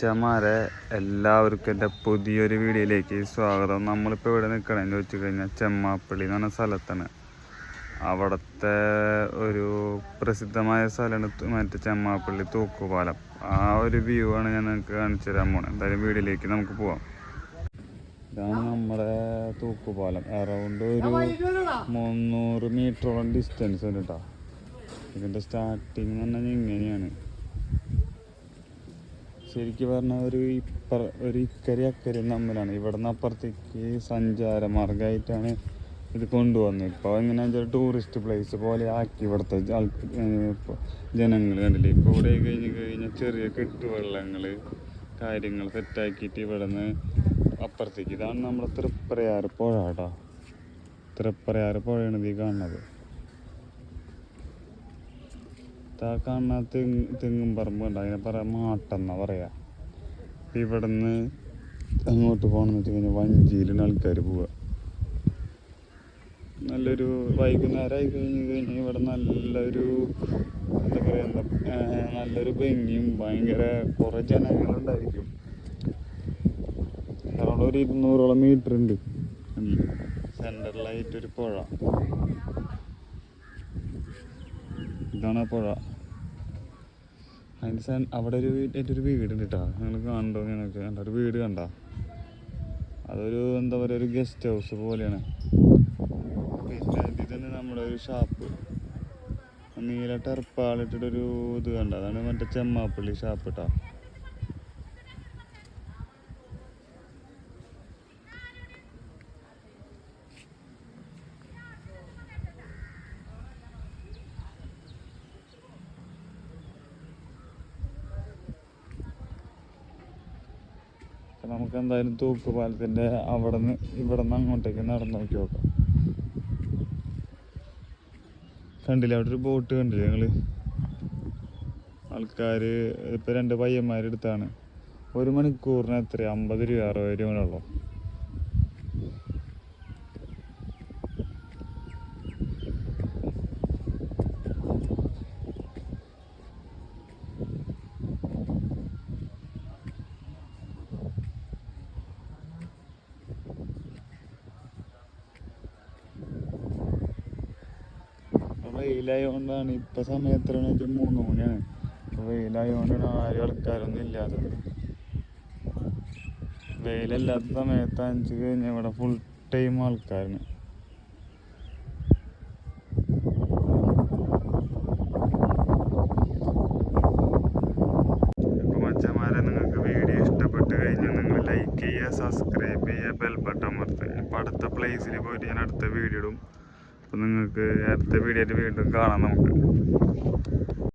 മച്ചന്മാരെ എല്ലാവർക്കും എന്റെ പുതിയൊരു വീഡിയോയിലേക്ക് സ്വാഗതം. നമ്മളിപ്പോൾ ഇവിടെ നിൽക്കണമെന്ന് വെച്ച് കഴിഞ്ഞാൽ ചെമ്മാപ്പള്ളി എന്ന് പറഞ്ഞ സ്ഥലത്താണ്. അവിടുത്തെ ഒരു പ്രസിദ്ധമായ സ്ഥലമാണ് മറ്റേ ചെമ്മാപ്പള്ളി തൂക്കുപാലം. ആ ഒരു വ്യൂ ആണ് ഞാൻ നിങ്ങൾക്ക് കാണിച്ചു തരാൻ പോണത് എന്തായാലും വീഡിയോയിലേക്ക് നമുക്ക് പോവാം. ഇതാണ് നമ്മുടെ തൂക്കുപാലം. അറൗണ്ട് ഒരു മുന്നൂറ് മീറ്ററോളം ഡിസ്റ്റൻസ് ഉണ്ട് കേട്ടോ ഇതിന്റെ സ്റ്റാർട്ടിങ് എന്ന് പറഞ്ഞാൽ ഇങ്ങനെയാണ്. ശരിക്കും പറഞ്ഞാൽ ഒരു ഒരു ഇക്കരി അക്കരി തമ്മിലാണ്. ഇവിടെ നിന്ന് അപ്പുറത്തേക്ക് സഞ്ചാരമാർഗമായിട്ടാണ് ഇത് കൊണ്ടുവന്നത്. ഇപ്പോൾ ഇങ്ങനെ ടൂറിസ്റ്റ് പ്ലേസ് പോലെ ആക്കി ഇവിടുത്തെ ജനങ്ങൾ കണ്ടില്ലേ? ഇപ്പോൾ ഇവിടെ കഴിഞ്ഞ് കഴിഞ്ഞാൽ ചെറിയ കെട്ടുവള്ളങ്ങൾ കാര്യങ്ങൾ സെറ്റാക്കിയിട്ട് ഇവിടെ നിന്ന് അപ്പുറത്തേക്ക്. ഇതാണ് നമ്മുടെ തൃപ്രയാർ പുഴ കേട്ടോ തൃപ്രയാർ പുഴയാണ് ഇത് കാണുന്നത്. ആ കാണുന്ന തെങ്ങ് തെങ്ങും പറമ്പ് ഉണ്ട്. അതിനെ പറയാം മാട്ടെന്നാ പറയാ. ഇവിടുന്ന് അങ്ങോട്ട് പോകണമെന്ന് വെച്ച് കഴിഞ്ഞാൽ വഞ്ചിയിലാണ് ആൾക്കാർ പോവുക. നല്ലൊരു വൈകുന്നേരം ആയി കഴിഞ്ഞ് കഴിഞ്ഞാൽ ഇവിടെ നല്ലൊരു എന്താ പറയുക എന്താ നല്ലൊരു ഭംഗിയും ഭയങ്കര കുറേ ജനങ്ങളുണ്ടായിരിക്കും. അറൗണ്ട് ഒരു ഇരുന്നൂറോളം മീറ്റർ ഉണ്ട്. സെന്ററിലായിട്ടൊരു പുഴ. ഇതാണ് പുഴ. അതിന് സാൻ അവിടെ ഒരു എന്റെ ഒരു ഉണ്ട് കേട്ടോ നിങ്ങൾ കണ്ടോ നിങ്ങൾക്ക് കണ്ട? ഒരു വീട് കണ്ട? അതൊരു എന്താ പറയുക ഒരു ഗസ്റ്റ് ഹൗസ് പോലെയാണ്. പിന്നെ അതിൽ തന്നെ നമ്മുടെ ഒരു ഷാപ്പ്. നീല ടെർപ്പാളിട്ടിട്ടൊരു ഇത് കണ്ട? അതാണ് മറ്റേ ചെമ്മാപ്പള്ളി ഷാപ്പ് കേട്ടോ അപ്പൊ നമുക്ക് എന്തായാലും തൂക്കുപാലത്തിന്റെ അവിടെ നിന്ന് ഇവിടെ നിന്ന് അങ്ങോട്ടേക്ക് നടന്നു നോക്കി നോക്കാം. കണ്ടില്ലേ അവിടെ ഒരു ബോട്ട് കണ്ടില്ലേ ഞങ്ങൾ? ആൾക്കാര് ഇപ്പൊ രണ്ട് പയ്യന്മാരെടുത്താണ്. ഒരു മണിക്കൂറിന് എത്ര അമ്പത് രൂപ അറുപത് രൂപ ഇപ്പൊ വെയിലായതുകൊണ്ടാണ് ഇപ്പൊ സമയം എത്രയാണെന്ന് വെച്ചാൽ മൂന്ന് മണിയാണ്. ഇപ്പൊ വെയിലായതുകൊണ്ടാണ് ആരും ആൾക്കാരൊന്നും ഇല്ലാത്തത് വെയിലല്ലാത്ത സമയത്ത് അഞ്ച് കഴിഞ്ഞ ഇവിടെ ഫുൾ ടൈം ആൾക്കാരാണ്. മച്ചന്മാരെ ചെയ്യുക സബ്സ്ക്രൈബ് ചെയ്യുക ബെൽ ബട്ടൺ അമർത്തുക. അപ്പോൾ അടുത്ത പ്ലേസിൽ പോയിട്ട് ഞാൻ അടുത്ത വീഡിയോ ഇടും. അപ്പം നിങ്ങൾക്ക് അടുത്ത വീഡിയോയിൽ വീണ്ടും കാണാം നമുക്ക്.